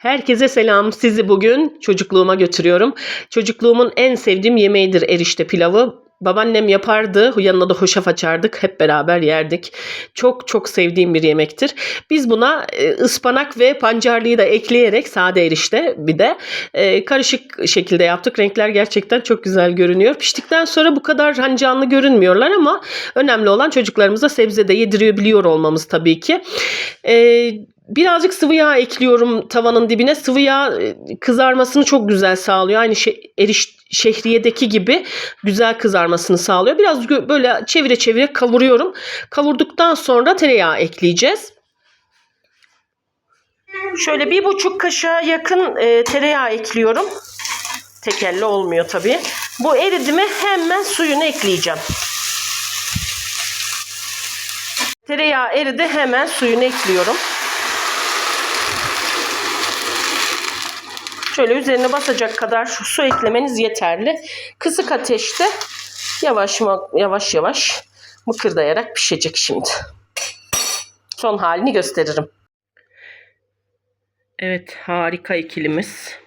Herkese selam. Sizi bugün çocukluğuma götürüyorum. Çocukluğumun en sevdiğim yemeğidir erişte pilavı. Babaannem yapardı. Yanına da hoşaf açardık. Hep beraber yerdik. Çok çok sevdiğim bir yemektir. Biz buna e, ıspanak ve pancarlıyı da ekleyerek sade erişte bir de e, karışık şekilde yaptık. Renkler gerçekten çok güzel görünüyor. Piştikten sonra bu kadar hani canlı görünmüyorlar ama önemli olan çocuklarımıza sebze de yediriyor biliyor olmamız tabii ki. E, Birazcık sıvı yağ ekliyorum tavanın dibine. Sıvı yağ e, kızarmasını çok güzel sağlıyor. Aynı şey, eriş şehriyedeki gibi güzel kızarmasını sağlıyor. Biraz böyle çevire çevire kavuruyorum. Kavurduktan sonra tereyağı ekleyeceğiz. Şöyle bir buçuk kaşığa yakın e, tereyağı ekliyorum. Tek elle olmuyor tabii. Bu eridi mi hemen suyunu ekleyeceğim. Tereyağı eridi hemen suyunu ekliyorum. Şöyle üzerine basacak kadar su eklemeniz yeterli. Kısık ateşte yavaş yavaş yavaş mıkırdayarak pişecek şimdi. Son halini gösteririm. Evet harika ikilimiz.